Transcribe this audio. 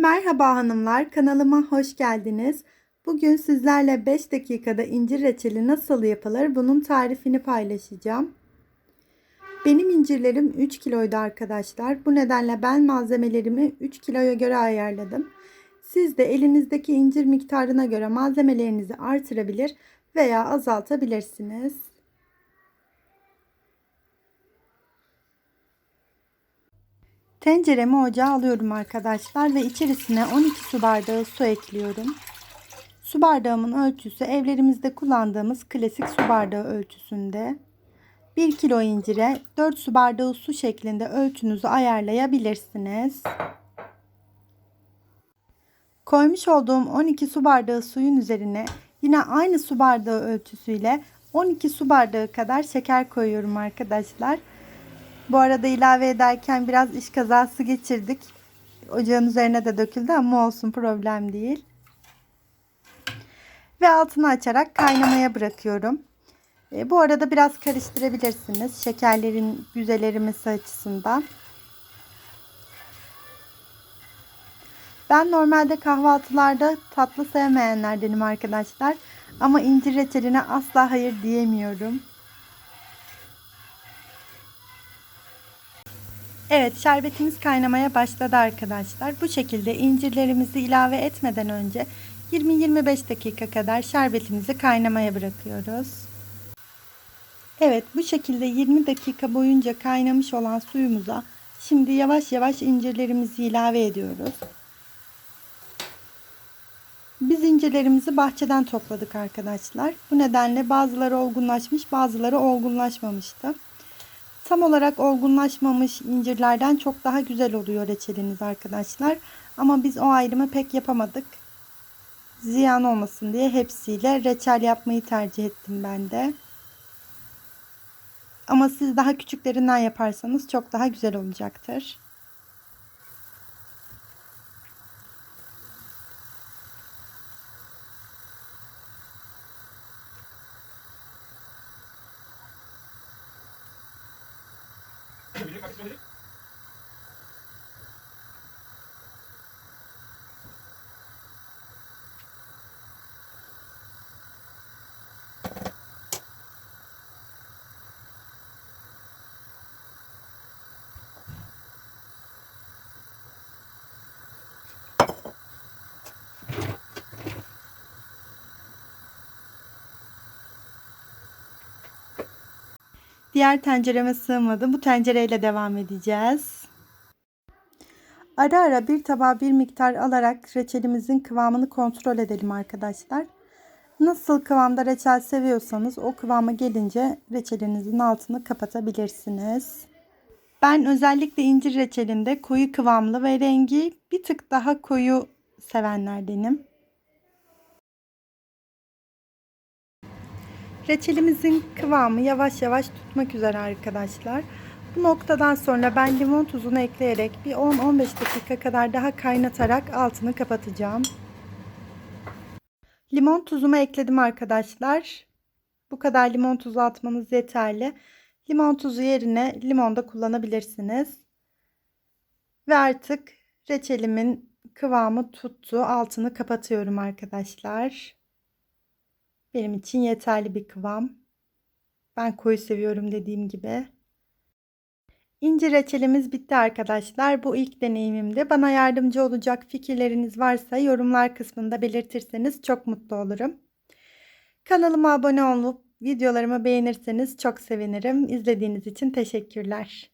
Merhaba hanımlar, kanalıma hoş geldiniz. Bugün sizlerle 5 dakikada incir reçeli nasıl yapılır bunun tarifini paylaşacağım. Benim incirlerim 3 kiloydu arkadaşlar. Bu nedenle ben malzemelerimi 3 kiloya göre ayarladım. Siz de elinizdeki incir miktarına göre malzemelerinizi artırabilir veya azaltabilirsiniz. Tenceremi ocağa alıyorum arkadaşlar ve içerisine 12 su bardağı su ekliyorum. Su bardağımın ölçüsü evlerimizde kullandığımız klasik su bardağı ölçüsünde. 1 kilo incire 4 su bardağı su şeklinde ölçünüzü ayarlayabilirsiniz. Koymuş olduğum 12 su bardağı suyun üzerine yine aynı su bardağı ölçüsüyle 12 su bardağı kadar şeker koyuyorum arkadaşlar. Bu arada ilave ederken biraz iş kazası geçirdik. Ocağın üzerine de döküldü ama olsun problem değil. Ve altını açarak kaynamaya bırakıyorum. E, bu arada biraz karıştırabilirsiniz. Şekerlerin güzel erimesi açısından. Ben normalde kahvaltılarda tatlı sevmeyenlerdenim arkadaşlar. Ama incir reçeline asla hayır diyemiyorum. Evet şerbetimiz kaynamaya başladı arkadaşlar. Bu şekilde incirlerimizi ilave etmeden önce 20-25 dakika kadar şerbetimizi kaynamaya bırakıyoruz. Evet bu şekilde 20 dakika boyunca kaynamış olan suyumuza şimdi yavaş yavaş incirlerimizi ilave ediyoruz. Biz incirlerimizi bahçeden topladık arkadaşlar. Bu nedenle bazıları olgunlaşmış bazıları olgunlaşmamıştı. Tam olarak olgunlaşmamış incirlerden çok daha güzel oluyor reçeliniz arkadaşlar. Ama biz o ayrımı pek yapamadık. Ziyan olmasın diye hepsiyle reçel yapmayı tercih ettim ben de. Ama siz daha küçüklerinden yaparsanız çok daha güzel olacaktır. Diğer tencereme sığmadı. Bu tencereyle devam edeceğiz. Ara ara bir tabağa bir miktar alarak reçelimizin kıvamını kontrol edelim arkadaşlar. Nasıl kıvamda reçel seviyorsanız o kıvama gelince reçelinizin altını kapatabilirsiniz. Ben özellikle incir reçelinde koyu kıvamlı ve rengi bir tık daha koyu sevenlerdenim. Reçelimizin kıvamı yavaş yavaş tutmak üzere arkadaşlar. Bu noktadan sonra ben limon tuzunu ekleyerek bir 10-15 dakika kadar daha kaynatarak altını kapatacağım. Limon tuzumu ekledim arkadaşlar. Bu kadar limon tuzu atmanız yeterli. Limon tuzu yerine limon da kullanabilirsiniz. Ve artık reçelimin kıvamı tuttu. Altını kapatıyorum arkadaşlar. Benim için yeterli bir kıvam. Ben koyu seviyorum dediğim gibi. İncir reçelimiz bitti arkadaşlar. Bu ilk deneyimimde. Bana yardımcı olacak fikirleriniz varsa yorumlar kısmında belirtirseniz çok mutlu olurum. Kanalıma abone olup videolarımı beğenirseniz çok sevinirim. İzlediğiniz için teşekkürler.